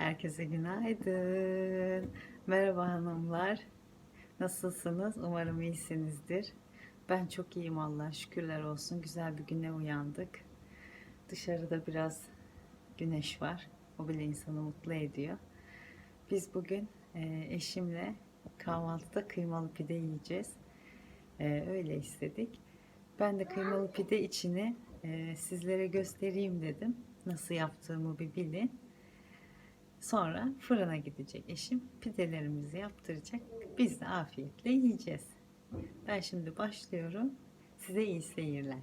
Herkese günaydın. Merhaba hanımlar. Nasılsınız? Umarım iyisinizdir. Ben çok iyiyim Allah şükürler olsun. Güzel bir güne uyandık. Dışarıda biraz güneş var. O bile insanı mutlu ediyor. Biz bugün e, eşimle kahvaltıda kıymalı pide yiyeceğiz. E, öyle istedik. Ben de kıymalı pide içini e, sizlere göstereyim dedim. Nasıl yaptığımı bir bilin. Sonra fırına gidecek eşim. Pidelerimizi yaptıracak. Biz de afiyetle yiyeceğiz. Ben şimdi başlıyorum. Size iyi seyirler.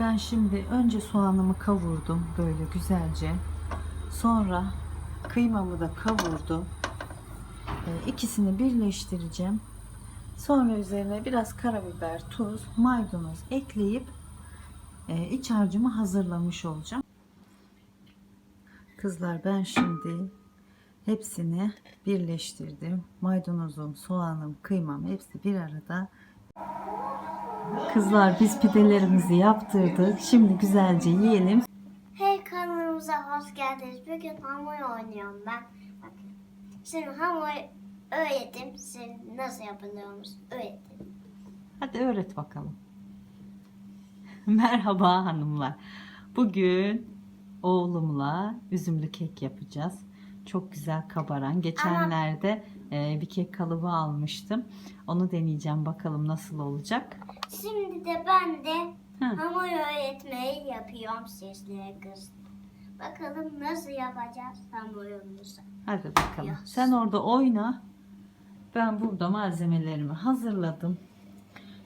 Ben şimdi önce soğanımı kavurdum böyle güzelce. Sonra kıymamı da kavurdum. Ee, İkisini birleştireceğim. Sonra üzerine biraz karabiber, tuz, maydanoz ekleyip e, iç harcımı hazırlamış olacağım. Kızlar ben şimdi hepsini birleştirdim. Maydanozum, soğanım, kıymam hepsi bir arada. Kızlar biz pidelerimizi yaptırdık. Şimdi güzelce yiyelim. Hey kanalımıza hoş geldiniz. Bugün hamur oynuyorum ben. Bakın. Şimdi hamur öğrettim. Size nasıl yapılıyormuş öğrettim. Hadi öğret bakalım. Merhaba hanımlar. Bugün oğlumla üzümlü kek yapacağız. Çok güzel kabaran. Geçenlerde e, bir kek kalıbı almıştım. Onu deneyeceğim bakalım nasıl olacak. Şimdi de ben de Hı. hamur öğretmeyi yapıyorum sizlere kız. Bakalım nasıl yapacağız hamurumuzu. Hadi bakalım. Ya. Sen orada oyna. Ben burada malzemelerimi hazırladım.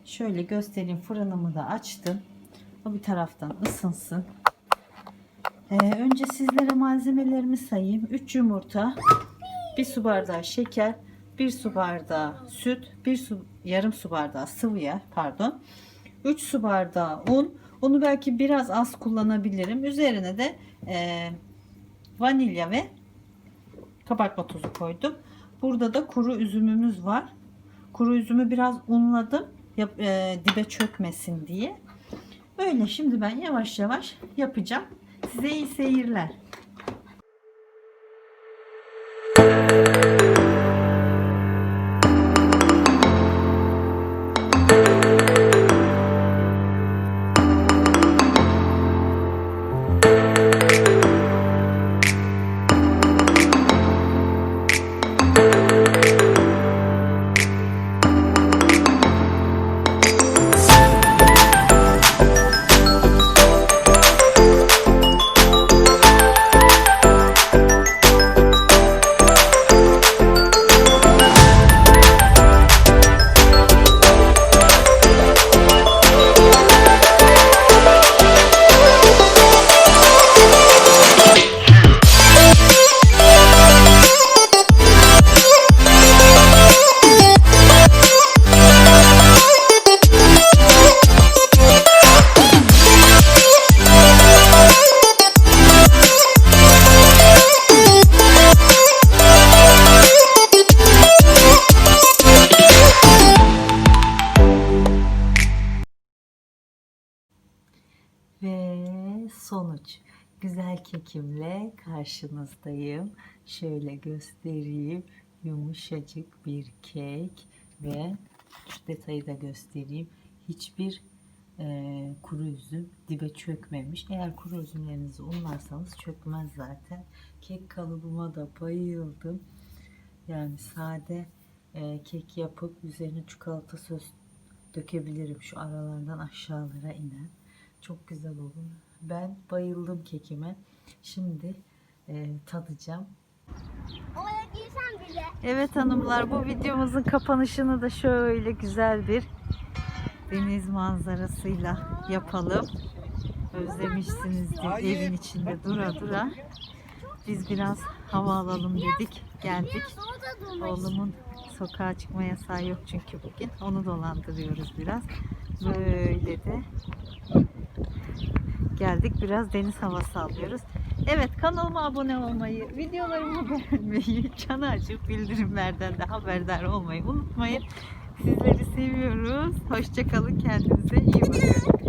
Şöyle göstereyim. Fırınımı da açtım. O bir taraftan ısınsın. Ee, önce sizlere malzemelerimi sayayım. 3 yumurta, 1 su bardağı şeker, 1 su bardağı süt, 1 su yarım su bardağı sıvı yağ, pardon. 3 su bardağı un. Onu belki biraz az kullanabilirim. Üzerine de e, vanilya ve kabartma tozu koydum. Burada da kuru üzümümüz var. Kuru üzümü biraz unladım. Yap, e, dibe çökmesin diye. Öyle şimdi ben yavaş yavaş yapacağım. Size iyi seyirler. Sonuç. Güzel kekimle karşınızdayım. Şöyle göstereyim. Yumuşacık bir kek ve şu detayı da göstereyim. Hiçbir e, kuru üzüm dibe çökmemiş. Eğer kuru üzümlerinizi unlarsanız çökmez zaten. Kek kalıbıma da bayıldım. Yani sade e, kek yapıp üzerine çikolata sos dökebilirim. Şu aralardan aşağılara inen. Çok güzel olur. Ben bayıldım kekime. Şimdi e, tadacağım. Oraya girsem bile. Evet hanımlar bu videomuzun kapanışını da şöyle güzel bir deniz manzarasıyla yapalım. Özlemişsinizdir evin içinde dura dura. Biz biraz hava alalım dedik. Geldik. Oğlumun sokağa çıkma yasağı yok çünkü bugün. Onu dolandırıyoruz biraz. Böyle de geldik. Biraz deniz havası alıyoruz. Evet kanalıma abone olmayı, videolarımı beğenmeyi, çanı açıp bildirimlerden de haberdar olmayı unutmayın. Sizleri seviyoruz. Hoşçakalın. Kendinize iyi bakın.